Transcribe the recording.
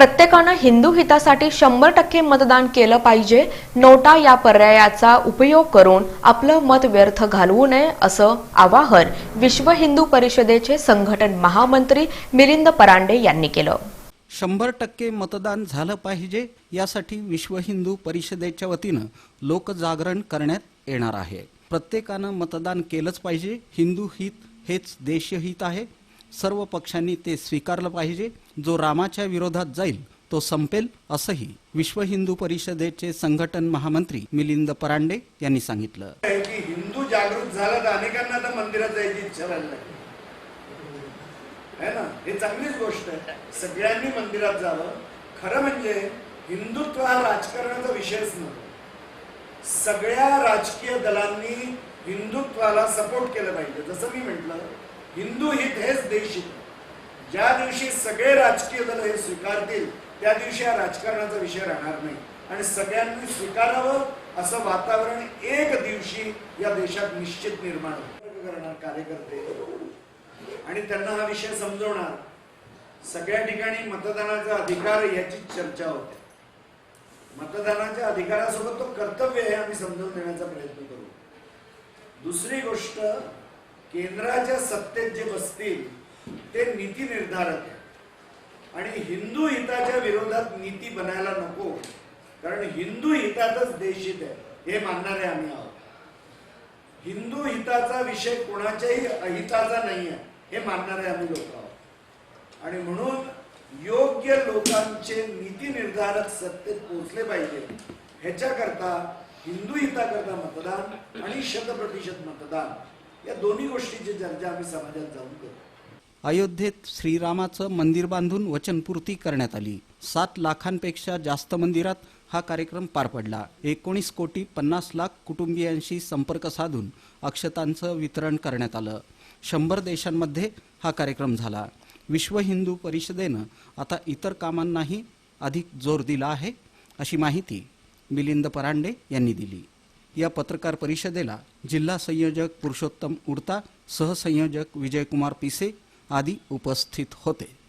प्रत्येकानं हिंदू हितासाठी शंभर टक्के मतदान केलं पाहिजे. नोटा या पर्यायाचा उपयोग करून आपलं मत व्यर्थ घालवू नये असं आवाहन विश्व हिंदू परिषदेचे संघटन महामंत्री मिलिंद परांडे यांनी केलं. शंभर टक्के मतदान झालं पाहिजे यासाठी विश्व हिंदू परिषदेच्या वतीनं लोकजागरण करण्यात येणार आहे. प्रत्येकानं मतदान केलंच पाहिजे. हिंदू हित हेच देशहित आहे. सर्व पक्षांनी ते स्वीकारलं पाहिजे. जो रामाच्या विरोधात जाईल तो संपेल असंही विश्व हिंदू परिषदेचे संघटन महामंत्री मिलिंद परांडे यांनी सांगितलं. की हिंदू जागृत झाला तर अनेकांना आता मंदिरात जायची इच्छा व्हायला ना? हे चांगलीच गोष्ट आहे. सगळ्यांनी मंदिरात जावं. खरं म्हणजे हिंदुत्व हा राजकारणाचा विषयच नव्हता सगळ्या राजकीय दलांनी हिंदुत्वाला सपोर्ट केलं पाहिजे. जसं मी म्हटलं हिंदू हित हेच देश हित. ज्या दिवशी सगळे राजकीय दल हे स्वीकारतील त्या दिवशी हा राजकारणाचा विषय राहणार नाही. आणि सगळ्यांनी स्वीकारावं असं वातावरण एक दिवशी या देशात निश्चित निर्माण करणार कार्यकर्ते आणि त्यांना हा विषय समजवणार. सगळ्या ठिकाणी मतदानाचा अधिकार याची चर्चा होते. मतदानाच्या अधिकारासोबत तो कर्तव्य आहे आम्ही समजावून देण्याचा प्रयत्न करू. दुसरी गोष्ट केंद्राच्या सत्तेत जे बसतील ते नीती निर्धारक आहे आणि हिंदू हिताच्या विरोधात नीती बनायला नको कारण हिंदू हितातच देशित आहे हे मानणारे आम्ही आहोत. हिंदू हिताचा विषय कोणाच्याही अहिताचा नाही आहे हे मानणारे आम्ही लोक आहोत. आणि म्हणून योग्य लोकांचे नीती निर्धारक सत्तेत पोहोचले पाहिजे ह्याच्याकरता हिंदू हिताकरता मतदान आणि शतप्रतिशत मतदान या दोन्ही गोष्टीची चर्चा आम्ही समाजात जाऊन करतो अयोध्येत श्रीरामाचं मंदिर बांधून वचनपूर्ती करण्यात आली. सात लाखांपेक्षा जास्त मंदिरात हा कार्यक्रम पार पडला. एकोणीस कोटी पन्नास लाख कुटुंबियांशी संपर्क साधून अक्षतांचं वितरण करण्यात आलं. शंभर देशांमध्ये हा कार्यक्रम झाला. विश्व हिंदू परिषदेनं आता इतर कामांनाही अधिक जोर दिला आहे अशी माहिती मिलिंद परांडे यांनी दिली. या पत्रकार परिषदेला जिल्हा संयोजक पुरुषोत्तम उडता सहसंयोजक विजयकुमार पिसे आदी उपस्थित होते.